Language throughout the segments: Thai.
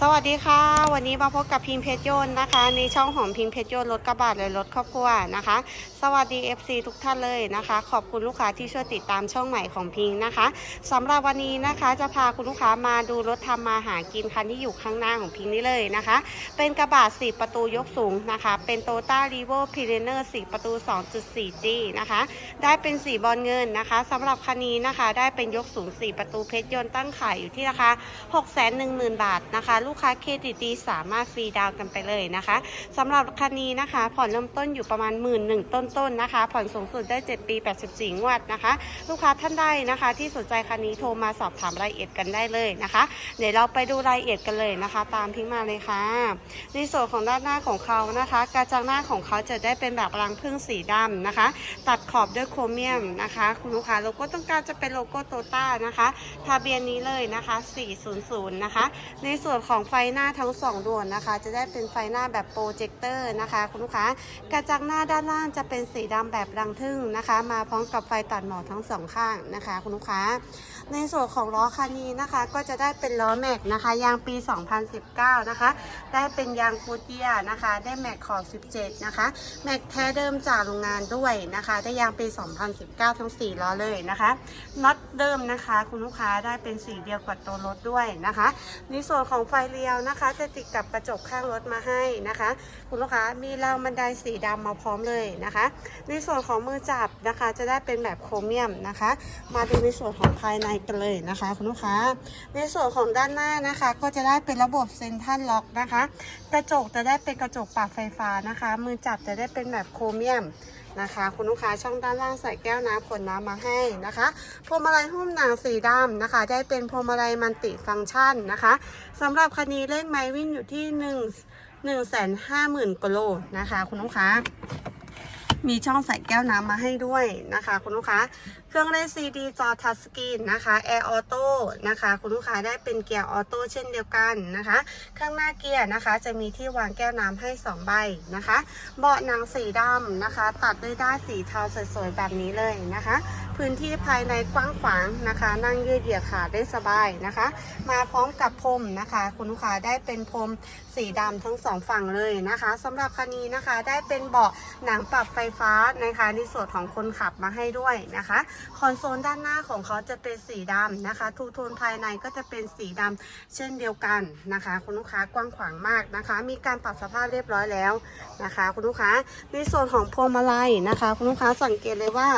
สวัสดีค่ะ วันนี้มาพบกับพิมเพชรยนต์นะคะ ในช่องของพิมเพชรยนต์รถกระบะเลยรถครอบครัวนะคะ สวัสดี FC ทุกท่านเลยนะคะ ขอบคุณลูกค้าที่ช่วยติดตามช่องใหม่ของพิงนะคะสำหรับวันนี้นะคะจะพาคุณลูกค้ามาดูรถทำมาหากินคันที่อยู่ข้างหน้าของพิงนี่เลยนะคะ เป็นกระบะ4ประตูยกสูงนะคะ เป็นโตต้ารีโวพีเรเนอร์4ประตู 2.4G นะคะ ได้เป็นสีบอลเงินนะคะสำหรับคันนี้นะคะ ได้เป็นยกสูง 4 ประตูเพชรยนต์ตั้งขายอยู่ที่ราคา610,000 บาทนะคะลูกค้าเครดิตดีสามารถฟรีดาวน์กันไปเลยนะคะสำหรับคันนี้นะคะ ผ่อนเริ่มต้นอยู่ประมาณ1 1ื่นหนึ่งต้นๆนนะคะ ผ่อนสูงสุดได้ 7 ปี 84 งวดนะคะ ลูกค้าท่านใดนะคะ ที่สนใจคันนี้โทรมาสอบถามรายละเอียดกันได้เลยนะคะ เดี๋ยวเราไปดูรายละเอียดกันเลยนะคะ ตามพิงมาเลยค่ะในส่วนของด้านหน้าของเขานะคะ กระจังหน้าของเขาจะได้เป็นแบบรังพึ่งสีดำนะคะ ตัดขอบด้วยโครเมียมนะคะคุณลูกค้าโลโก้ต้องการจะเป็นโลโก้โตต้านะคะทะเบียนนี้เลยนะคะ 400 นะคะ ในส่วนของของไฟหน้าทั้งสองดวงนะคะ จะได้เป็นไฟหน้าแบบโปรเจคเตอร์นะคะ คุณลูกค้ากระจังหน้าด้านล่างจะเป็นสีดำแบบรังทึ่งนะคะ มาพร้อมกับไฟตัดหมอกทั้งสองข้างนะคะ คุณลูกค้า ในส่วนของล้อคันนี้นะคะ ก็จะได้เป็นล้อแม็กนะคะ ยางปี 2019 นะคะ ได้เป็นยางฟูเจียนะคะ ได้แม็กขอบ 17 นะคะ แม็กแท้เดิมจากโรงงานด้วยนะคะ ได้ยางปี 2019 ทั้ง 4 ล้อเลยนะคะน็อตเดิมนะคะ คุณลูกค้าได้เป็นสีเดียวกับตัวรถด้วยนะคะ ในส่วนของไฟเลี้ยวนะคะ จะติดกับกระจกข้างรถมาให้นะคะ คุณลูกค้ามีราวบันไดสีดำมาพร้อมเลยนะคะ ในส่วนของมือจับนะคะ จะได้เป็นแบบโครเมียมนะคะ มาดูในส่วนของภายในกันเลยนะคะ คุณลูกค้า ในส่วนของด้านหน้านะคะ ก็จะได้เป็นระบบเซ็นทรัลล็อกนะคะ กระจกจะได้เป็นกระจกปรับไฟฟ้านะคะ มือจับจะได้เป็นแบบโครเมียม นะคะ คุณลูกค้าช่องด้านล่างใส่แก้วน้ำขวดน้ำมาให้นะคะพวงมาลัยหุ้มหนังสีดำนะคะ ได้เป็นพวงมาลัยมันติฟังก์ชันนะคะสำหรับคันนี้เลขไม้วิ่งอยู่ที่1 1 5 0 0 0 0กิโลนะคะ คุณลูกค้ามีช่องใส่แก้วน้ำมาให้ด้วยนะคะ คุณลูกค้า เครื่องเล่นซีดีจอทัชสกรีนนะคะแอร์ออโต้นะคะ คุณลูกค้าได้เป็นเกียร์ออโต้เช่นเดียวกันนะคะ ข้างหน้าเกียร์นะคะ จะมีที่วางแก้วน้ำให้ 2 ใบนะคะ เบาะหนังสีดำนะคะ ตัดด้วยด้านสีเทาสวยๆแบบนี้เลยนะคะ พื้นที่ภายในกว้างขวางนะคะ นั่งยืดเหยียดขาได้สบายนะคะ มาพร้อมกับพรมนะคะ คุณลูกค้าได้เป็นพรมสีดำทั้งสองฝั่งเลยนะคะสำหรับคันนี้นะคะได้เป็นเบาะหนังปรับไฟฟ้านะคะในส่วนของคนขับมาให้ด้วยนะคะคอนโซลด้านหน้าของเขาจะเป็นสีดำนะคะ ทูโทนภายในก็จะเป็นสีดำเช่นเดียวกันนะคะ คุณลูกค้ากว้างขวางมากนะคะ มีการปรับสภาพเรียบร้อยแล้วนะคะ คุณลูกค้าในส่วนของพวงมาลัยนะคะ คุณลูกค้าสังเกตเลยว่า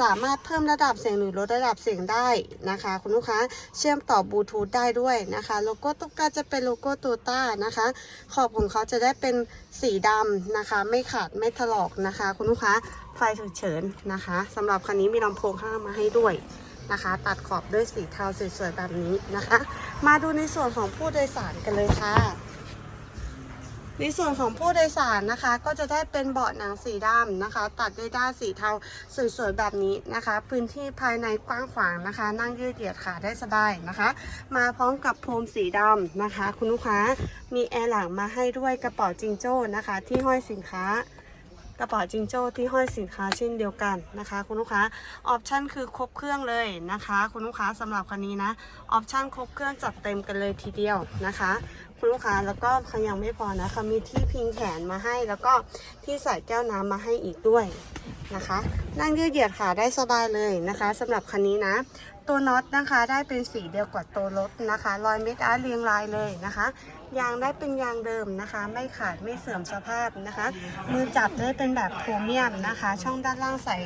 สามารถเพิ่มระดับเสียงหรือลดระดับเสียงได้นะคะ คุณลูกค้าเชื่อมต่อบลูทูธได้ด้วยนะคะ โลโก้ตุ๊กตาจะเป็นโลโก้โตต้านะคะ ขอบของเขาจะได้เป็นสีดำนะคะ ไม่ขาดไม่ถลอกนะคะ คุณลูกค้า ไฟฉุกเฉินนะคะสำหรับคันนี้มีลำโพงข้างมาให้ด้วยนะคะ ตัดขอบด้วยสีเทาสวยๆแบบนี้นะคะ มาดูในส่วนของผู้โดยสารกันเลยค่ะ ในส่วนของผู้โดยสารนะคะ ก็จะได้เป็นเบาะหนังสีดำนะคะ ตัดด้วยด้านสีเทาสวยๆแบบนี้นะคะ พื้นที่ภายในกว้างขวางนะคะ นั่งยืดเหยียดขาได้สบายนะคะ มาพร้อมกับพรมสีดำนะคะ คุณลูกค้ามีแอร์หลังมาให้ด้วยกระเป๋าจิงโจ้นะคะ ที่ห้อยสินค้า กระเป๋าจิงโจ้ที่ห้อยสินค้าเช่นเดียวกันนะคะ คุณลูกค้าออปชั่นคือครบเครื่องเลยนะคะ คุณลูกค้าสำหรับคันนี้นะออปชั่นครบเครื่องจัดเต็มกันเลยทีเดียวนะคะ คุณลูกค้าแล้วก็เขายังไม่พอนะเขามีที่พิงแขนมาให้ แล้วก็ที่ใส่แก้วน้ำมาให้อีกด้วยนะคะ นั่งยืดเหยียดขาได้สบายเลยนะคะสำหรับคันนี้นะ ตัวน็อตนะคะได้เป็นสีเดียวกับตัวรถนะคะรอยเม็ดอาร์เรียงรายเลยนะคะ ยางได้เป็นยางเดิมนะคะ ไม่ขาดไม่เสื่อมสภาพนะคะ มือจับได้เป็นแบบโครเมียมนะคะ ช่องด้านล่างใส่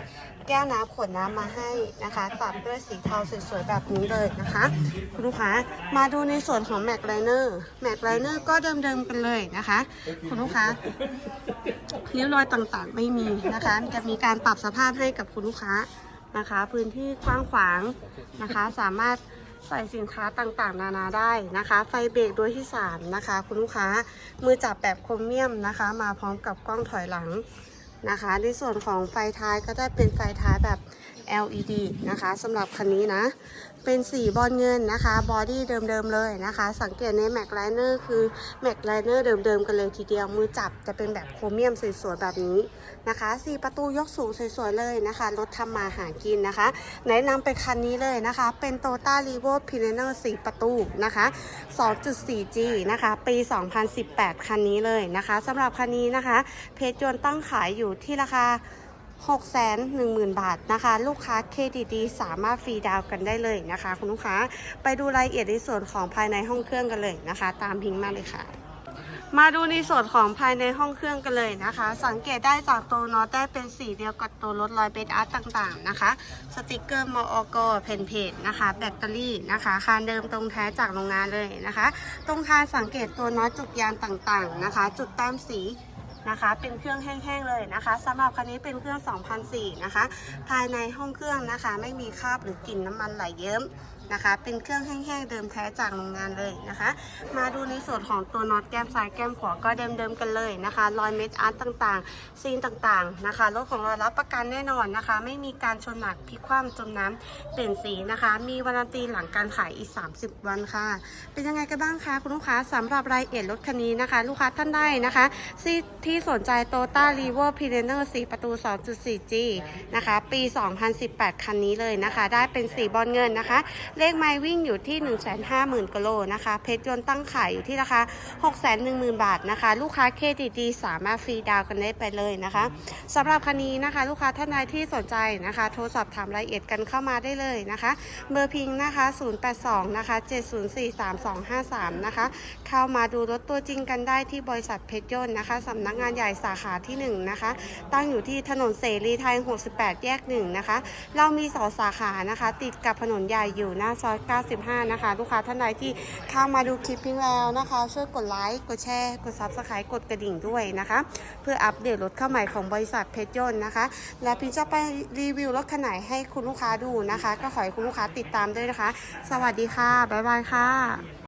แก้วน้ำขวดน้ำมาให้นะคะตัดด้วยสีเทาสวยๆแบบนี้เลยนะคะคุณลูกค้ามาดูในส่วนของแม็กไลเนอร์แม็กไลเนอร์ก็เดิมๆกันเลยนะคะคุณลูกค้าริ้วรอยต่างๆไม่มีนะคะ จะมีการปรับสภาพให้กับคุณลูกค้านะคะ พื้นที่กว้างขวางนะคะ สามารถใส่สินค้าต่างๆ นานาได้นะคะ ไฟเบรกโดยที่ 3 นะคะ คุณลูกค้ามือจับแบบโครเมียมนะคะ มาพร้อมกับกล้องถอยหลัง นะคะ ในส่วนของไฟท้ายก็จะเป็นไฟท้ายแบบ LED นะคะสำหรับคันนี้นะ เป็นสีบอลเงินนะคะบอดี้เดิมๆเลยนะคะ สังเกตในแม็กไลเนอร์คือแม็กไลเนอร์เดิมๆกันเลยทีเดียวมือจับจะเป็นแบบโครเมียมสวยๆแบบนี้นะคะสี่ประตูยกสูงสวยๆเลยนะคะรถทำมาหากินนะคะ แนะนำเป็นคันนี้เลยนะคะ เป็น t o ต้า r e v o p i l e n e r 4ประตูนะคะ 2.4G นะคะ ปี 2018 คันนี้เลยนะคะสำหรับคันนี้นะคะ เพจยนต์ตั้งขายอยู่ที่ราคา 610,000 บาทนะคะ ลูกค้าเครดิตดีสามารถฟรีดาวน์กันได้เลยนะคะ คุณลูกค้าไปดูรายละเอียดในส่วนของภายในห้องเครื่องกันเลยนะคะ ตามพิงมาเลยค่ะมาดูในส่วนของภายในห้องเครื่องกันเลยนะคะ สังเกตได้จากตัวน็อตได้เป็นสีเดียวกับตัวรถรอยเบสอาร์ตต่างๆนะคะ สติกเกอร์มอกเพนเพจนะคะ แบตเตอรี่นะคะคานเดิมตรงแท้จากโรงงานเลยนะคะ ตรงคานสังเกตตัวน็อตจุดยางต่างๆนะคะ จุดแต้มสี นะคะ เป็นเครื่องแห้งๆเลยนะคะสำหรับคันนี้เป็นเครื่อง2004นะคะ ภายในห้องเครื่องนะคะ ไม่มีคราบหรือกลิ่นน้ำมันไหลเยิ้มนะคะ เป็นเครื่องแห้งๆเดิมแท้จากโรงงานเลยนะคะ มาดูในส่วนของตัวน็อตแก้มซ้ายแก้มขวาก็เดิมๆกันเลยนะคะ รอยเม็ดอาร์ตต่างๆ ซีนต่างๆนะคะรถของเรารับประกันแน่นอนนะคะ ไม่มีการชนหนักพลิกคว่ำจมน้ำเปลี่ยนสีนะคะ มีวารันตีหลังการขายอีก 30 วันค่ะ เป็นยังไงกันบ้างคะคุณลูกค้าสำหรับรายละเอียดรถคันนี้นะคะ ลูกค้าท่านใดนะคะที่ที่สนใจโตต้ารีโวพีเรเนอร์สีประตู 2.4G นะคะ ปี 2018 คันนี้เลยนะคะ ได้เป็นสีบอลเงินนะคะ เลขไมล์วิ่งอยู่ที่ 150,000กิโลนะคะ เพชรยนต์ตั้งขายอยู่ที่ราคา 610,000 บาทนะคะ ลูกค้าเครดิตดีสามารถฟรีดาวน์กันได้ไปเลยนะคะสำหรับคันนี้นะคะ ลูกค้าท่านใดที่สนใจนะคะ โทรสอบถามรายละเอียดกันเข้ามาได้เลยนะคะ เบอร์พิงนะคะ 082 นะคะ 7043253 นะคะ เข้ามาดูรถตัวจริงกันได้ที่บริษัทเพชรยนต์นะคะสำนักงานใหญ่สาขาที่ 1 นะคะ ตั้งอยู่ที่ถนนเสรีไทย 68 แยก 1 นะคะ เรามีสองสาขานะคะ ติดกับถนนใหญ่อยู่หน้าซอย 95 นะคะ ลูกค้าท่านใดที่เข้ามาดูคลิปพิงแล้วนะคะ ช่วยกดไลค์กดแชร์กดซับสไครต์กดกระดิ่งด้วยนะคะ เพื่ออัปเดตรถเข้าใหม่ของบริษัทเพชรยนต์นะคะ และพิงจะไปรีวิวรถคันไหนให้คุณลูกค้าดูนะคะ ก็ขอให้คุณลูกค้าติดตามด้วยนะคะ สวัสดีค่ะบ๊ายบายค่ะ